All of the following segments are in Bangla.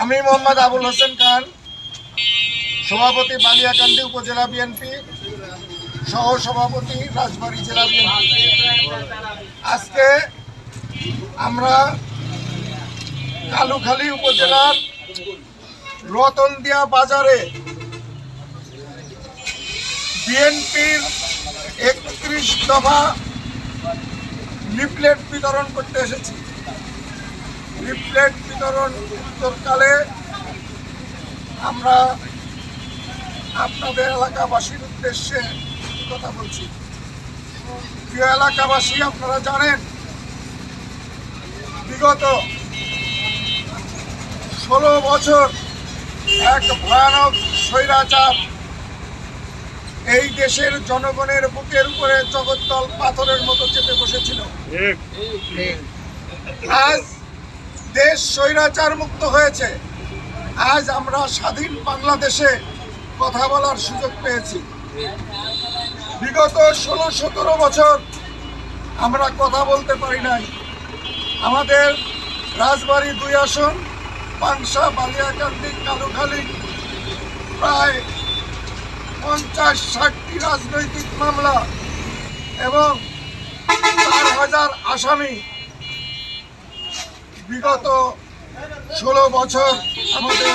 আমি মোহাম্মদ আবুল হোসেন খান, সভাপতি বালিয়াকান্দি উপজেলা বিএনপি সহ সভাপতি রাজবাড়ী জেলা বিএনপি আজকে আমরা কালুখালী উপজেলার রতনদিয়া বাজারে বিএনপির একত্রিশ দফা লিফলেট বিতরণ করতে এসেছি। লিফলেট বিতরণ উত্তরকালে আমরা আপনাদের এলাকাবাসীর উদ্দেশ্যে কথা বলছি। প্রিয় এলাকাবাসী আপনারা জানেন বিগত ষোলো বছর এক ভয়ানক স্বৈরাচার এই দেশের জনগণের বুকের উপরে জগদ্দল পাথরের মতো চেপে বসেছিল। আজ দেশ স্বৈরাচার মুক্ত হয়েছে। আজ আমরা স্বাধীন বাংলাদেশে কথা বলার সুযোগ পেয়েছি। বিগত ষোলো সতেরো বছর আমরা কথা বলতে পারি নাই। আমাদের রাজবাড়ি দুই আসন, পাংশা, বালিয়াকান্দি, কালুখালী, প্রায় পঞ্চাশ ষাটটি রাজনৈতিক মামলা এবং চার হাজার আসামি বিগত ষোলো বছর আমাদের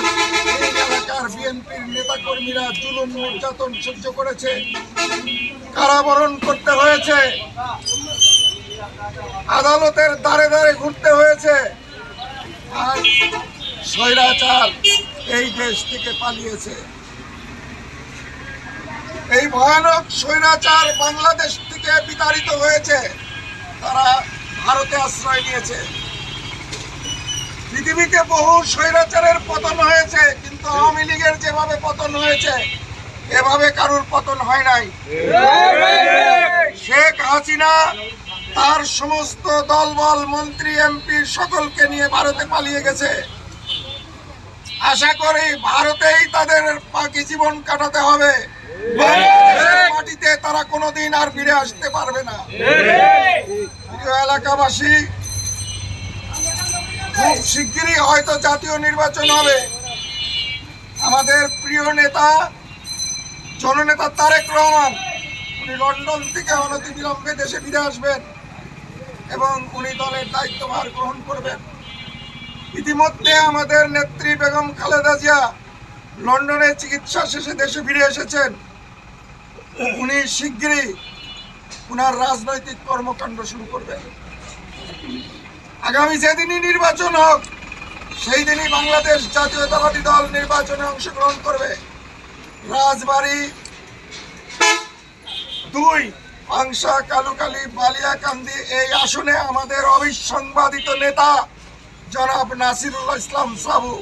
এই এলাকার বিএনপির নেতাকর্মীরা জুলুম নির্যাতন সহ্য করেছে, কারাবরণ করতে হয়েছে, আদালতের দ্বারে দ্বারে ঘুরতে হয়েছে। আর স্বৈরাচার এই দেশ থেকে পালিয়েছে। এই ভয়ানক স্বৈরাচার বাংলাদেশ থেকে বিতাড়িত হয়েছে। তারা ভারতে আশ্রয় নিয়েছে। পৃথিবীতে বহু স্বৈরাচারের পতন হয়েছে, কিন্তু আওয়ামী লীগের যেভাবে পতন হয়েছে, এভাবে কারুর পতন হয় নাই। শেখ হাসিনা তার সমস্ত দলবল, মন্ত্রী, এমপি সকলকে নিয়ে ভারতে পালিয়ে গেছে। আশা করি ভারতেই তাদের বাকি জীবন কাটাতে হবে। মাটিতে তারা কোনোদিন আর ফিরে আসতে পারবে না। এলাকাবাসী খুব শিগগিরই হয়তো জাতীয় নির্বাচন হবে। আমাদের প্রিয় নেতা, জননেতা তারেক রহমান, উনি লন্ডন থেকে অনতিবিলম্বে দেশে ফিরে আসবেন এবং উনি দলের দায়িত্বভার গ্রহণ করবেন। ইতিমধ্যে আমাদের নেত্রী বেগম খালেদা জিয়া লন্ডনে চিকিৎসা শেষে দেশে ফিরে এসেছেন। উনি শিগগিরই উনার রাজনৈতিক কর্মকাণ্ড শুরু করবেন। আগামী যেদিনই নির্বাচন হোক সেই দিনই বাংলাদেশ জাতীয়তাবাদী দল নির্বাচনে অংশগ্রহণ করবে। রাজবাড়ী দুই পাংশা কালুকালী বালিয়াকান্দি এই আসনে আমাদের অবিসংবাদিত নেতা জনাব নাসিরুল্লাহ ইসলাম সাবু।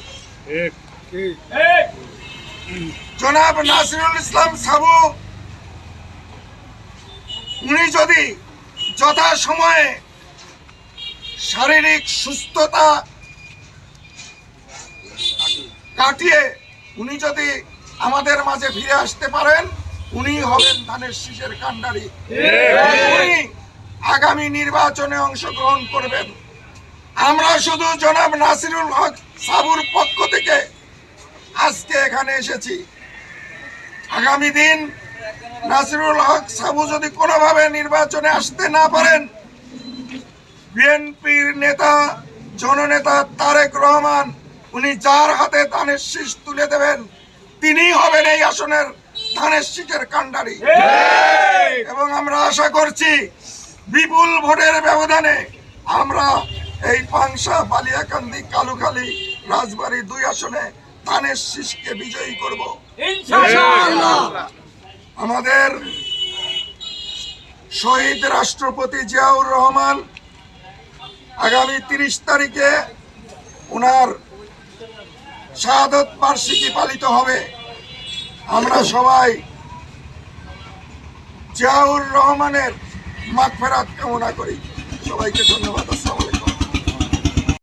জনাব নাসিরুল ইসলাম সাবু উনি যদি যথা সময়ে শারীরিক সুস্থতা কাটিয়ে উনি যদি আমাদের মাঝে ফিরে আসতে পারেন, উনি হবেন ধানের শীষের কাণ্ডারি। উনি আগামী নির্বাচনে অংশগ্রহণ করবেন। আমরা শুধু জনাব নাসিরুল হক সাবুর পক্ষ থেকে আজকে এখানে এসেছি। আগামী দিন নাসিরুল হক সাবু যদি কোনোভাবে নির্বাচনে আসতে না পারেন বিএনপির নেতা জননেতা তারেক রহমান উনি যার হাতে ধানের শীষ তুলে দেবেন তিনি হবেন এই আসনের ধানের শীষের কাণ্ডারি। এবং আমরা আশা করছি বিপুল ভোটের ব্যবধানে আমরা এই পাংশা বালিয়াকান্দি কালুখালী রাজবাড়ী দুই আসনে ধানের শীষকে বিজয়ী করব। আমাদের শহীদ রাষ্ট্রপতি জিয়াউর রহমান আগামী তিরিশ তারিখে ওনার শাহাদত বার্ষিকী পালিত হবে। আমরা সবাই জিয়াউর রহমানের মাগফেরাত কামনা করি। সবাইকে ধন্যবাদ, আসসালামু